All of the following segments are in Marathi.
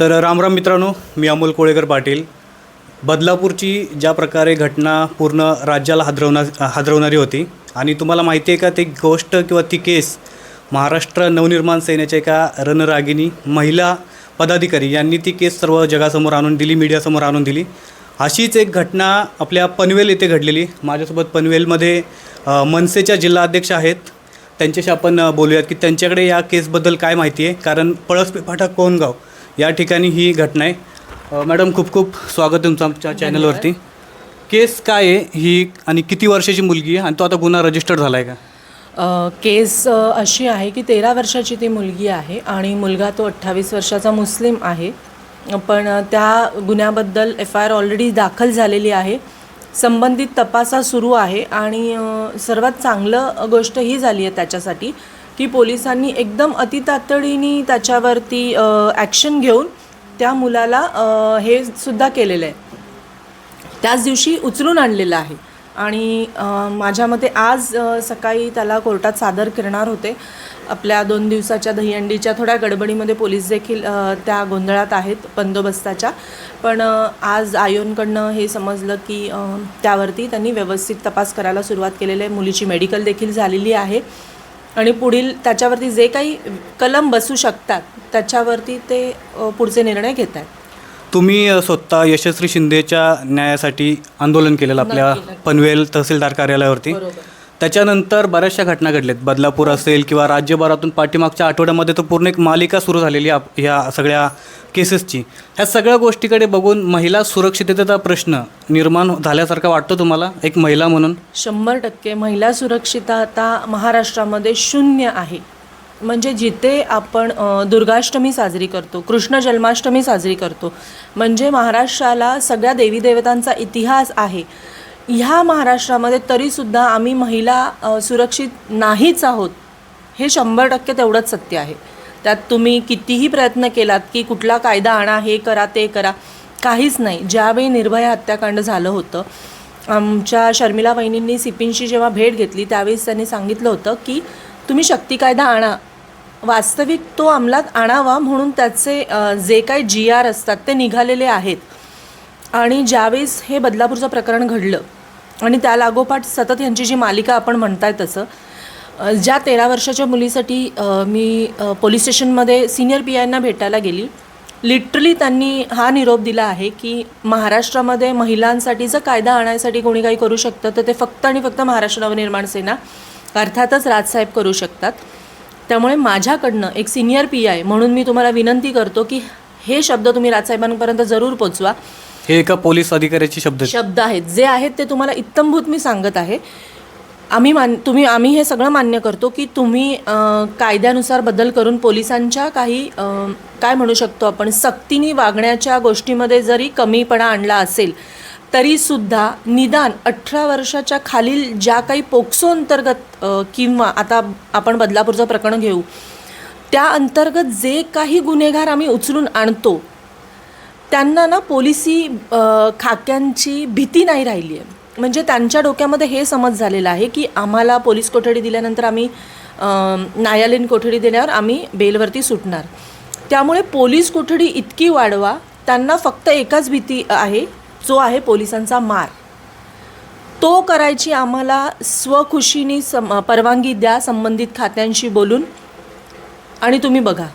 तर रामराम मित्रांनो मी अमोल कोळेकर पाटील. बदलापूरची ज्या प्रकारे घटना पूर्ण राज्याला हादरवणार हादरवणारी होती आणि तुम्हाला माहिती आहे का ती गोष्ट किंवा ती केस महाराष्ट्र नवनिर्माण सेनेच्या एका रणरागिनी महिला पदाधिकारी यांनी ती केस सर्व जगासमोर आणून दिली मीडियासमोर आणून दिली. अशीच एक घटना आपल्या पनवेल येथे घडलेली. माझ्यासोबत पनवेलमध्ये मनसेच्या मनसेच्या जिल्हाध्यक्ष आहेत. त्यांच्याशी आपण बोलूयात की त्यांच्याकडे या केसबद्दल काय माहिती आहे? कारण पळसपे फाटा कोणगाव या ठिकाणी ही घटना आहे. मॅडम खूप खूप स्वागत तुमचं आमच्या चॅनलवरती. केस काय आहे ही आणि किती वर्षाची मुलगी आहे आणि तो आता गुन्हा रजिस्टर झाला आहे का? अ, केस अ, अशी आहे की तेरा वर्षाची ती मुलगी आहे आणि मुलगा तो अठ्ठावीस वर्षाचा मुस्लिम आहे. पण अ, त्या गुन्ह्याबद्दल एफ आय आर ऑलरेडी दाखल झालेली आहे. संबंधित तपासा सुरू आहे आणि अ, सर्वात चांगलं गोष्ट ही झाली आहे त्याच्यासाठी की पोलिसांनी एकदम अतितातडीने त्याच्यावरती ॲक्शन घेऊन त्या मुलाला हे सुद्धा केलेलं आहे. त्याच दिवशी उचलून आणलेलं आहे. आणि माझ्या मते आज सकाळी त्याला कोर्टात सादर करणार होते. आपल्या दोन दिवसाच्या दहीहंडीच्या थोड्या गडबडीमध्ये पोलीस देखील त्या गोंधळात आहेत बंदोबस्ताच्या. पण आज आयोनकडनं हे समजलं की त्यावरती त्यांनी व्यवस्थित तपास करायला सुरुवात केलेली आहे. मुलीची मेडिकल देखील झालेली आहे. आणि पुढील त्याच्यावरती जे काही कलम बसू शकतात त्याच्यावरती ते पुढचे निर्णय घेत आहेत तुम्ही स्वतः यशस्वी शिंदेच्या न्यायासाठी आंदोलन केलेलं आपल्या. पनवेल तहसीलदार कार्यालयावरती. बरोबर. त्याच्यानंतर बऱ्याचशा घटना घडल्यात बदलापूर असेल किंवा राज्यभरातून पाठीमागच्या आठवड्यामध्ये तर पूर्ण एक मालिका सुरू झालेली आप ह्या सगळ्या केसेसची. ह्या सगळ्या गोष्टीकडे बघून महिला सुरक्षिततेचा प्रश्न निर्माण झाल्यासारखा वाटतो तुम्हाला? एक महिला म्हणून? शंभर टक्के. महिला सुरक्षितता महाराष्ट्रामध्ये शून्य आहे. म्हणजे जिथे आपण दुर्गाष्टमी साजरी करतो कृष्ण जन्माष्टमी साजरी करतो म्हणजे महाराष्ट्राला सगळ्या देवीदेवतांचा इतिहास आहे. ह्या महाराष्ट्रामध्ये तरीसुद्धा आम्ही महिला सुरक्षित नाहीच आहोत हे शंभर टक्के तेवढंच सत्य आहे. त्यात तुम्ही कितीही प्रयत्न केलात की कुठला कायदा आणा हे करा ते करा काहीच नाही. ज्यावेळी निर्भया हत्याकांड झालं होतं आमच्या शर्मिला वहिनींनी सिपींशी जेव्हा भेट घेतली त्यावेळेस त्यांनी सांगितलं होतं की तुम्ही शक्ती कायदा आणा. वास्तविक तो अंमलात आणावा म्हणून त्याचे जे काही जी आर असतात ते निघालेले आहेत. आणि ज्यावेळेस हे बदलापूरचं प्रकरण घडलं आणि त्या लागोपाठ सतत यांची जी मालिका आपण म्हणताय तसं ज्या तेरा वर्षाच्या मुलीसाठी मी पोलीस स्टेशनमध्ये सिनियर पी आयना भेटायला गेली लिटरली त्यांनी हा निरोप दिला आहे की महाराष्ट्रामध्ये महिलांसाठीचा कायदा आणायसाठी कोणी काही करू शकतं तर ते फक्त आणि फक्त महाराष्ट्र नवनिर्माण सेना अर्थातच राजसाहेब करू शकतात. त्यामुळे माझ्याकडनं एक सिनियर पी आय म्हणून मी तुम्हाला विनंती करतो की हे शब्द तुम्ही राजसाहेबांपर्यंत जरूर पोचवा. हे एका पोलीस अधिकाऱ्याचे शब्द आहेत. शब्द आहेत जे आहेत ते तुम्हाला इत्तमभूत मी सांगत आहे आम्ही मान तुम्ही आम्ही हे सगळं मान्य करतो की तुम्ही अं, कायद्यानुसार बदल करून पोलिसांच्या काही अं, काय म्हणू शकतो आपण सक्तीने वागण्याच्या गोष्टीमध्ये जरी कमीपणा आणला असेल तरीसुद्धा निदान अठरा वर्षाच्या खालील ज्या काही पोक्सो अंतर्गत अं, किंवा आता आपण बदलापूरचं प्रकरण घेऊ त्या अंतर्गत जे काही गुन्हेगार आम्ही उचलून आणतो त्यांना ना पोलिसी खाक्यांची भीती नाही राहिली आहे म्हणजे त्यांच्या डोक्यामध्ये हे समज झालेलं आहे की आम्हाला पोलीस कोठडी दिल्यानंतर आम्ही न्यायालयीन कोठडी दिल्यावर आम्ही बेलवरती सुटणार. त्यामुळे पोलीस कोठडी इतकी वाढवा त्यांना फक्त एकच भीती आहे जो आहे पोलिसांचा मार. तो करायची आम्हाला स्वखुशीने सम परवानगी द्या संबंधित खात्यांशी बोलून आणि तुम्ही बघा.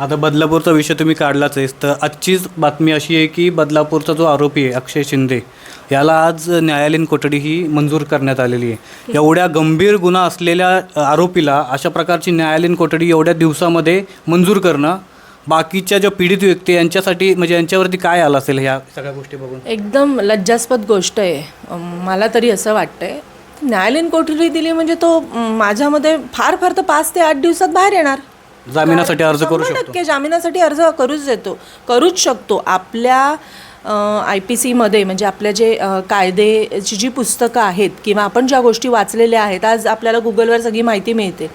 आता बदलापूरचा विषय तुम्ही काढलाच आहेस. तर आजचीच बातमी अशी आहे की बदलापूरचा जो आरोपी आहे अक्षय शिंदे याला आज न्यायालयीन कोठडी ही मंजूर करण्यात आलेली आहे. एवढ्या गंभीर गुन्हा असलेल्या आरोपीला अशा प्रकारची न्यायालयीन कोठडी एवढ्या दिवसामध्ये मंजूर करणं बाकीच्या ज्या पीडित व्यक्ती यांच्यासाठी म्हणजे यांच्यावरती काय आलं असेल ह्या सगळ्या गोष्टी बघून? एकदम लज्जास्पद गोष्ट आहे. मला तरी असं वाटतंय. न्यायालयीन कोठडी दिली म्हणजे तो माझ्यामध्ये फार फार तर पाच ते आठ दिवसात बाहेर येणार. जामिनासाठी अर्ज करू शंभर शकतो. टक्के जामिनासाठी अर्ज करूच देतो. करूच शकतो. आपल्या आय पी सीमध्ये म्हणजे आपल्या जे अ, कायदेची जी पुस्तकं आहेत किंवा आपण ज्या गोष्टी वाचलेल्या आहेत आज आपल्याला गुगलवर सगळी माहिती मिळते.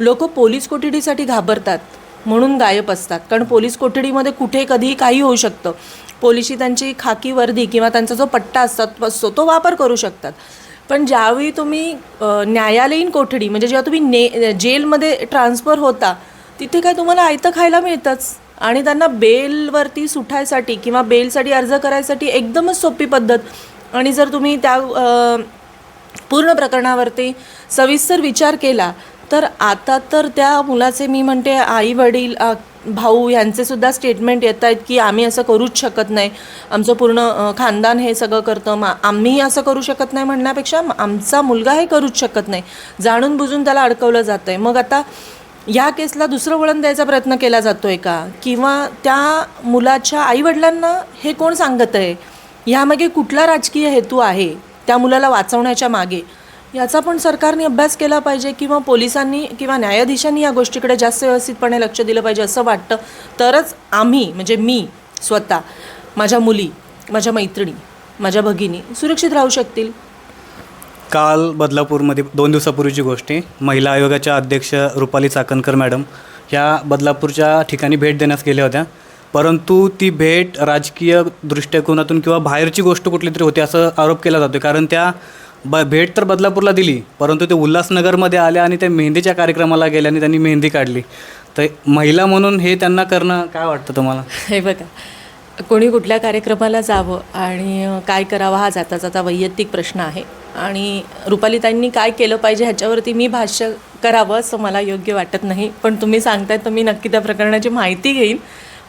लोक पोलीस कोठडीसाठी घाबरतात म्हणून गायब असतात. कारण पोलीस कोठडीमध्ये कुठे कधी काही होऊ शकतं. पोलिसी त्यांची खाकी वर्दी किंवा त्यांचा जो पट्टा असतात असतो तो वापर करू शकतात. पण ज्यावेळी तुम्ही अ, न्यायालयीन कोठडी म्हणजे जेव्हा तुम्ही ने जेलमध्ये ट्रान्सफर होता तिथे काय तुम्हाला आयतं खायला मिळतंच. आणि त्यांना बेलवरती सुटायसाठी किंवा बेलसाठी अर्ज करायसाठी एकदमच सोपी पद्धत. आणि जर तुम्ही त्या पूर्ण प्रकरणावरती सविस्तर विचार केला तर आता तर त्या मुलाचे मी म्हणते आई वडील भाऊ यांचेसुद्धा स्टेटमेंट येत आहेत की आम्ही असं करूच शकत नाही. आमचं पूर्ण खानदान हे सगळं करतं. मा आम्ही असं करू शकत नाही म्हणण्यापेक्षा आमचा मुलगा हे करूच शकत नाही. जाणून बुजून त्याला अडकवलं जातं आहे मग आता या केसला दुसरं वळण द्यायचा प्रयत्न केला जातोय का? किंवा त्या मुलाच्या आईवडिलांना हे कोण सांगत आहे? यामागे कुठला राजकीय हेतू आहे त्या मुलाला वाचवण्याच्या मागे? याचा पण सरकारने अभ्यास केला पाहिजे किंवा पोलिसांनी किंवा न्यायाधीशांनी या गोष्टीकडे जास्त व्यवस्थितपणे लक्ष दिलं पाहिजे असं वाटतं. तरच आम्ही म्हणजे मी स्वतः माझ्या मुली माझ्या मैत्रिणी माझ्या भगिनी सुरक्षित राहू शकतील. काल बदलापूरमध्ये दोन दिवसापूर्वीची गोष्ट आहे. महिला आयोगाच्या अध्यक्ष रुपाली चाकणकर मॅडम ह्या बदलापूरच्या ठिकाणी भेट देण्यास गेल्या होत्या. परंतु ती भेट राजकीय दृष्टिकोनातून किंवा बाहेरची गोष्ट कुठली तरी होती असं आरोप केला जातो कारण त्या ब भेट तर बदलापूरला दिली परंतु ते उल्हासनगरमध्ये आल्या आणि त्या मेहंदीच्या कार्यक्रमाला गेल्या आणि त्यांनी मेहंदी काढली. तर महिला म्हणून हे त्यांना करणं काय वाटतं तुम्हाला? हे बघा कोणी कुठल्या कार्यक्रमाला जावं आणि काय करावं हा जाता जाता वैयक्तिक प्रश्न आहे. आणि रुपालीताईंनी काय केलं पाहिजे ह्याच्यावरती मी भाष्य करावं असं मला योग्य वाटत नाही. पण तुम्ही सांगताय तर मी नक्की त्या प्रकरणाची माहिती घेईन.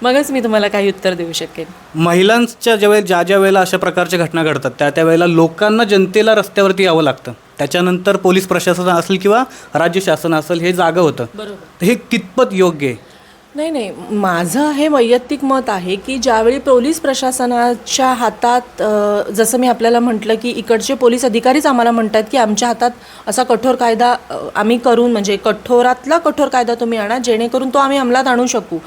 मगच मी तुम्हाला काही उत्तर देऊ शकेन. महिलांच्या ज्यावेळेस ज्या ज्या वेळेला अशा प्रकारच्या घटना घडतात त्या त्या वेळेला लोकांना जनतेला रस्त्यावरती यावं लागतं. त्याच्यानंतर पोलीस प्रशासन असेल किंवा राज्य शासन असेल हे जागं होतं. बरोबर. हे कितपत योग्य आहे? नाही नाही. माझं हे वैयक्तिक मत आहे की ज्यावेळी पोलीस प्रशासनाच्या हातात जसं मी आपल्याला म्हटलं की इकडचे पोलीस अधिकारीच आम्हाला म्हणतात की आमच्या हातात असा कठोर कायदा आम्ही करून म्हणजे कठोरातला कठोर कायदा तुम्ही आणा जेणेकरून तो आम्ही अंमलात आणू शकू.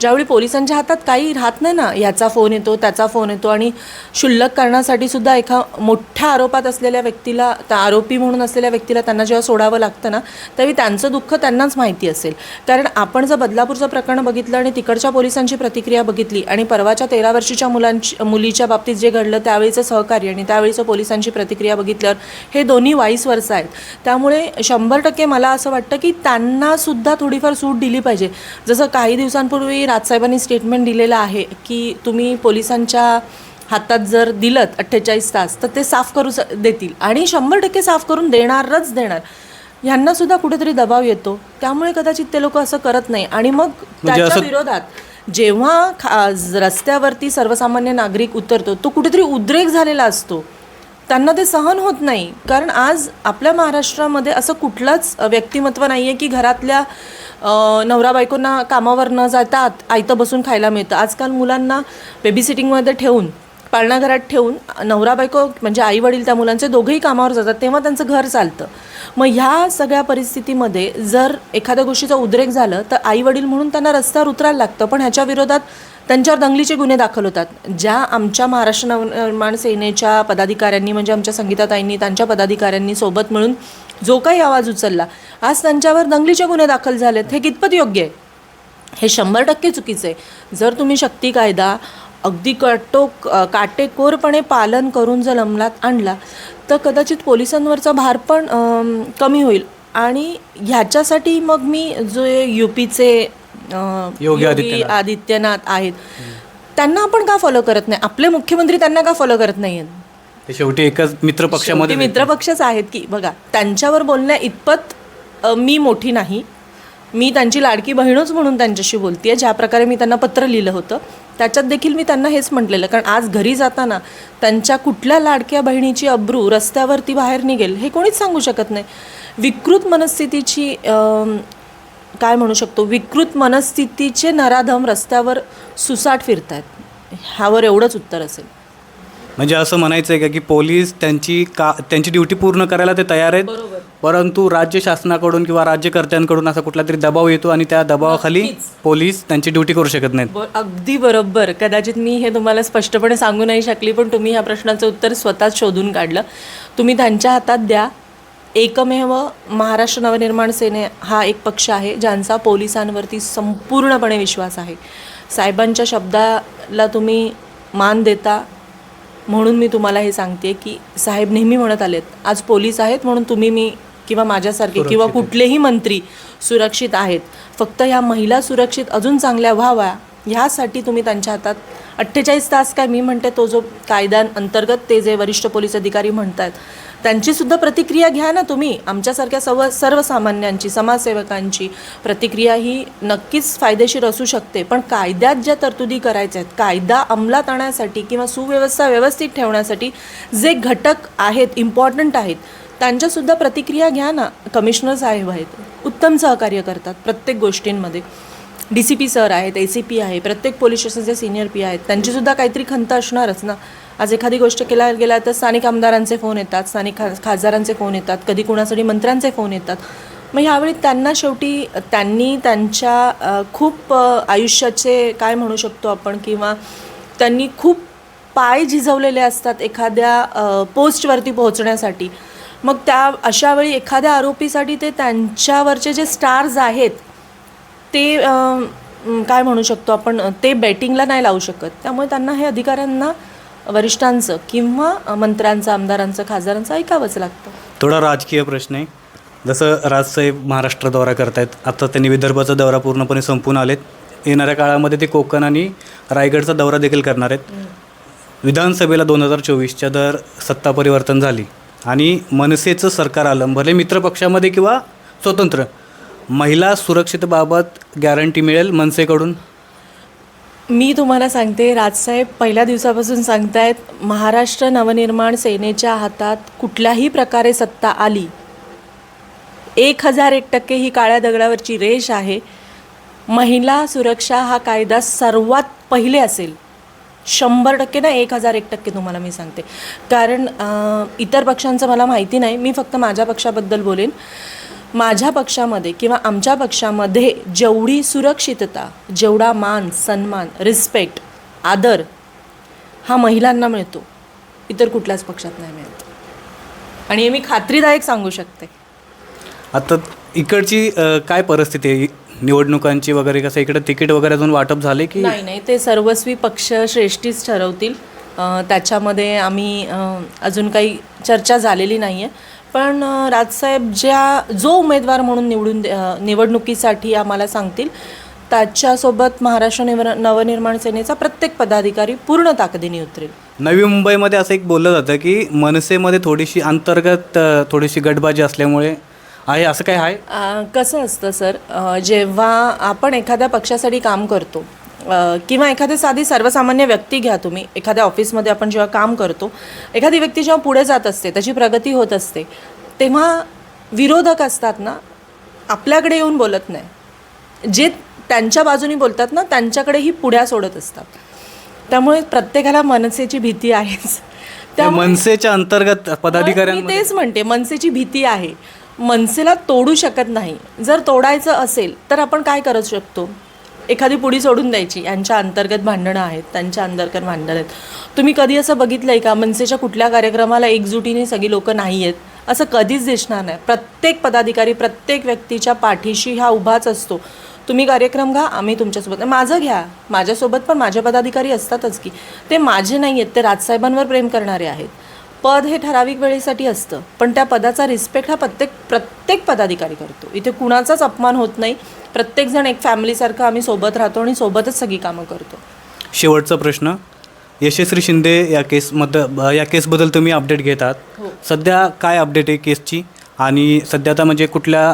ज्यावेळी पोलिसांच्या हातात काही राहत नाही ना याचा फोन येतो त्याचा फोन येतो आणि क्षुल्लक कारणासाठी सुद्धा एका मोठ्या आरोपात असलेल्या व्यक्तीला त्या आरोपी म्हणून असलेल्या व्यक्तीला त्यांना जेव्हा सोडावं लागतं ना त्यावेळी त्यांचं दुःख त्यांनाच माहिती असेल. कारण आपण जर बदलापूरचं प्रकरण बघितलं आणि तिकडच्या पोलिसांची प्रतिक्रिया बघितली आणि परवाच्या तेरा वर्षीच्या मुलांची मुलीच्या बाबतीत जे घडलं त्यावेळीचं सहकार्य आणि त्यावेळीचं पोलिसांची प्रतिक्रिया बघितल्यावर हे दोन्ही वाईस वर्ष आहेत. त्यामुळे शंभर टक्के मला असं वाटतं की त्यांना सुद्धा थोडीफार सूट दिली पाहिजे. जसं काही दिवसांपूर्वी राजसाहेबांनी स्टेटमेंट दिलेलं आहे की तुम्ही पोलिसांच्या हातात जर दिलं अठ्ठेचाळीस तास तर ते साफ करू स- देतील. आणि शंभर टक्के साफ करून देणारच देणार. ह्यांना सुद्धा कुठेतरी दबाव येतो. त्यामुळे कदाचित ते लोक असं करत नाही. आणि मग त्याच्या असं- विरोधात जेव्हा खा रस्त्यावरती सर्वसामान्य नागरिक उतरतो तो कुठेतरी उद्रेक झालेला असतो. त्यांना ते सहन होत नाही. कारण आज आपल्या महाराष्ट्रामध्ये असं कुठलंच व्यक्तिमत्व नाही आहे की घरातल्या नवरा बायकोंना कामावर न जाता आत- आयतं बसून खायला मिळतं. आजकाल मुलांना बेबी सिटिंगमध्ये ठेवून पाळणाघरात ठेवून नवरा बायको म्हणजे आई वडील त्या मुलांचे दोघंही कामावर जातात तेव्हा त्यांचं घर चालतं. मग ह्या सगळ्या परिस्थितीमध्ये जर एखाद्या गोष्टीचा उद्रेक झालं तर आई वडील म्हणून त्यांना रस्त्यावर उतरायला लागतं पण ह्याच्या विरोधात त्यांच्यावर दंगलीचे गुन्हे दाखल होतात. ज्या आमच्या महाराष्ट्र नवनिर्माण सेनेच्या पदाधिकाऱ्यांनी म्हणजे आमच्या संगीताताईंनी त्यांच्या पदाधिकाऱ्यांनी सोबत मिळून जो काही आवाज उचलला आज त्यांच्यावर दंगलीचे गुन्हे दाखल झालेत. हे कितपत योग्य आहे? हे शंभर टक्के चुकीचं आहे. जर तुम्ही शक्ती कायदा अगदी कटोक अ, काटेकोरपणे पालन करून जर अंमलात आणला तर कदाचित पोलिसांवरचा भार पण कमी होईल. आणि ह्याच्यासाठी मग मी जो यू पीचे योगी आदित्यनाथ. आहेत त्यांना आपण का फॉलो करत नाही? आपले मुख्यमंत्री त्यांना का फॉलो करत नाही आहेत? ते शेवटी एकच मित्र पक्षामध्ये शेवटी मित्रपक्षच आहेत की बघा त्यांच्यावर बोलण्या इतपत मी मोठी नाही. मी त्यांची लाडकी बहीणच म्हणून त्यांच्याशी बोलतेय ज्या प्रकारे मी त्यांना पत्र लिहिलं होतं. त्याच्यात देखील मी त्यांना हेच म्हटलेलं कारण आज घरी जाताना त्यांच्या कुठल्या लाडक्या बहिणीची अब्रू रस्त्यावरती बाहेर निघेल हे कोणीच सांगू शकत नाही. विकृत मनस्थितीची काय म्हणू शकतो विकृत मनस्थितीचे नराधम रस्त्यावर सुसाट फिरत आहेत ह्यावर एवढंच उत्तर असेल. म्हणजे असं म्हणायचं आहे का की पोलीस त्यांची का त्यांची ड्युटी पूर्ण करायला ते तयार आहेत? परंतु राज्य शासनाकडून किंवा राज्यकर्त्यांकडून असा कुठला तरी दबाव येतो आणि त्या दबावाखाली पोलीस त्यांची ड्युटी करू शकत नाहीत. ब- अगदी बरोबर. कदाचित मी हे तुम्हाला स्पष्टपणे सांगू नाही शकली पण तुम्ही ह्या प्रश्नाचं उत्तर स्वतःच शोधून काढलं. तुम्ही त्यांच्या हातात द्या. एकमेव महाराष्ट्र नवनिर्माण सेने हा एक पक्ष आहे ज्यांचा पोलिसांवरती संपूर्णपणे विश्वास आहे. साहेबांच्या शब्दाला तुम्ही मान देता म्हणून मी तुम्हाला हे सांगते की साहेब नेहमी म्हणत आलेत आज पोलीस आहेत म्हणून तुम्ही मी किंवा माझ्यासारखे किंवा कुठलेही मंत्री सुरक्षित आहेत. फक्त ह्या महिला सुरक्षित अजून चांगल्या व्हाव्या ह्यासाठी तुम्ही त्यांच्या हातात अठ्ठेचाळीस तास काय मी म्हणते तो जो कायद्या अंतर्गत ते जे वरिष्ठ पोलीस अधिकारी म्हणतात त्यांची सुद्धा प्रतिक्रिया घ्या ना तुम्ही. आमच्यासारख्या सर्व सर्वसामान्यांची समाजसेवकांची प्रतिक्रिया ही नक्कीच फायदेशीर असू शकते. पण कायद्यात ज्या तरतुदी करायच्या आहेत कायदा अंमलात आणण्यासाठी किंवा सुव्यवस्था व्यवस्थित ठेवण्यासाठी जे घटक आहेत इम्पॉर्टंट आहेत त्यांच्यासुद्धा प्रतिक्रिया घ्या ना. कमिशनर साहेब आहेत उत्तम सहकार्य करतात प्रत्येक गोष्टींमध्ये. डी सी पी सर आहेत ए सी पी आहे प्रत्येक पोलीस स्टेशनचे सिनियर पी आहेत. त्यांचीसुद्धा काहीतरी खंत असणारच ना. आज एखादी गोष्ट केल्या गेला तर स्थानिक आमदारांचे फोन येतात स्थानिक खा खासदारांचे फोन येतात कधी कुणासाठी मंत्र्यांचे फोन येतात. मग ह्यावेळी त्यांना शेवटी त्यांनी त्यांच्या खूप आयुष्याचे काय म्हणू शकतो आपण किंवा त्यांनी खूप पाय झिजवलेले असतात एखाद्या पोस्टवरती पोहोचण्यासाठी. मग त्या अशा वेळी एखाद्या आरोपीसाठी ते त्यांच्यावरचे जे स्टार्स आहेत ते काय म्हणू शकतो आपण ते बॅटिंगला नाही लावू शकत. त्यामुळे त्यांना हे अधिकाऱ्यांना वरिष्ठांचं किंवा मंत्र्यांचं आमदारांचं खासदारांचं ऐकावंच लागतं. थोडा राजकीय प्रश्न आहे. जसं राजसाहेब महाराष्ट्र दौरा करतायत आता त्यांनी विदर्भाचा दौरा पूर्णपणे संपून आलेत. येणाऱ्या काळामध्ये ते कोकण आणि रायगडचा दौरा देखील करणार आहेत. विधानसभेला दोन हजार चोवीसच्या दर सत्ता परिवर्तन झाली. आणि मनसेचं सरकार आलं. भले मित्रपक्षामध्ये किंवा स्वतंत्र. महिला सुरक्षितबाबत गॅरंटी मिळेल मनसेकडून? मी तुम्हाला सांगते राजसाहेब पहिल्या दिवसापासून सांगतायत महाराष्ट्र नवनिर्माण सेनेच्या हातात कुठल्याही प्रकारे सत्ता आली एक हजार एक टक्के ही काळ्या दगडावरची रेष आहे. महिला सुरक्षा हा कायदा सर्वात पहिले असेल. शंभर टक्के ना एक हजार एक टक्के तुम्हाला मी सांगते. कारण इतर पक्षांचं मला माहिती नाही मी फक्त माझ्या पक्षाबद्दल बोलेन. माझ्या पक्षामध्ये किंवा आमच्या पक्षामध्ये जेवढी सुरक्षितता जेवढा मान सन्मान रिस्पेक्ट आदर हा महिलांना मिळतो इतर कुठल्याच पक्षात नाही मिळत. आणि हे मी खात्रीदायक सांगू शकते. आता इकडची काय परिस्थिती आहे? निवडणुकांची वगैरे कसं इकडे तिकीट वगैरे अजून वाटप झाले की? नाही नाही ते सर्वस्वी पक्ष श्रेष्ठीच ठरवतील. त्याच्यामध्ये आम्ही अजून काही चर्चा झालेली नाही आहे पण राजसाहेब ज्या जो उमेदवार म्हणून निवडून निवडणुकीसाठी आम्हाला सांगतील त्याच्यासोबत महाराष्ट्र निव नवनिर्माण सेनेचा प्रत्येक पदाधिकारी पूर्ण ताकदीने उतरेल. नवी मुंबईमध्ये असं एक बोललं जातं की मनसेमध्ये थोडीशी अंतर्गत थोडीशी गटबाजी असल्यामुळे आहे असं काय आहे? अ, कसं असतं सर अ, जेव्हा आपण एखाद्या पक्षासाठी काम करतो अ, किंवा एखादी साधी सर्वसामान्य व्यक्ती घ्या तुम्ही एखाद्या ऑफिसमध्ये आपण जेव्हा काम करतो एखादी व्यक्ती जेव्हा पुढे जात असते त्याची प्रगती होत असते तेव्हा विरोधक असतात ना आपल्याकडे येऊन बोलत नाही. जे त्यांच्या बाजूनी बोलतात ना त्यांच्याकडेही पुढ्या सोडत असतात. त्यामुळे प्रत्येकाला मनसेची भीती आहेच त्यामुळे मनसेच्या अंतर्गत मी पदाधिकाऱ्यांमध्ये तेच म्हणते मनसेची भीती आहे. मनसेला तोडू शकत नाही. जर तोडायचं असेल तर आपण काय करू शकतो? एखादी पुढी सोडून द्यायची. यांच्या अंतर्गत भांडणं आहेत त्यांच्या अंतर्गत भांडणं आहेत. तुम्ही कधी असं बघितलं आहे का? मनसेच्या कुठल्या कार्यक्रमाला एकजुटीने सगळी लोकं नाही आहेत असं कधीच दिसणार नाही. प्रत्येक पदाधिकारी प्रत्येक व्यक्तीच्या पाठीशी हा उभाच असतो. तुम्ही कार्यक्रम घ्या आम्ही तुमच्यासोबत. माझं घ्या. माझ्यासोबत पण माझे पदाधिकारी असतातच की. ते माझे नाही आहेत ते राजसाहेबांवर प्रेम करणारे आहेत. पद हे ठराविक वेळेसाठी असतं. पण त्या पदाचा रिस्पेक्ट हा प्रत्येक प्रत्येक पदाधिकारी करतो. इथे कुणाचाच अपमान होत नाही. प्रत्येकजण एक फॅमिलीसारखं आम्ही सोबत राहतो आणि सोबतच सगळी कामं करतो. शेवटचा प्रश्न. यशस्वी शिंदे या केसमध्ये या केसबद्दल तुम्ही अपडेट घेत आहात हो. सध्या काय अपडेट आहे केसची आणि सध्या आता म्हणजे कुठल्या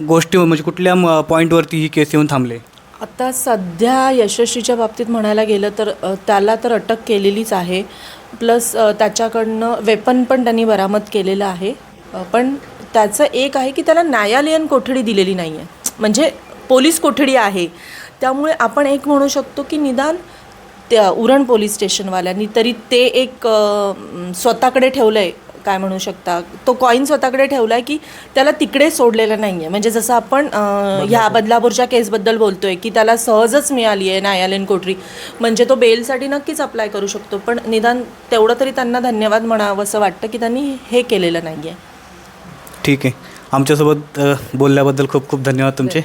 गोष्टी म्हणजे कुठल्या पॉईंटवरती ही केस येऊन थांबले? आता सध्या यशस्वीच्या बाबतीत म्हणायला गेलं तर त्याला तर अटक केलेलीच आहे. प्लस त्याच्याकडनं वेपन पण त्यांनी बरामद केलेलं आहे. पण त्याचं एक आहे की त्याला न्यायालयीन कोठडी दिलेली नाही आहे म्हणजे पोलीस कोठडी आहे. त्यामुळे आपण एक म्हणू शकतो की निदान त्या उरण पोलीस स्टेशनवाल्यांनी तरी ते एक स्वतःकडे ठेवलं आहे काय म्हणू शकता? तो कॉईन स्वतःकडे ठेवला आहे की त्याला तिकडे सोडलेला नाही आहे म्हणजे जसं आपण ह्या बदलापूरच्या केसबद्दल बोलतोय की त्याला सहजच मिळाली आहे न्यायालयीन कोठडी म्हणजे तो बेलसाठी नक्कीच अप्लाय करू शकतो. पण निदान तेवढं तरी त्यांना धन्यवाद म्हणावं असं वाटतं की त्यांनी हे केलेलं नाही आहे ठीक आहे. आमच्यासोबत बोलल्याबद्दल खूप खूप धन्यवाद तुमचे.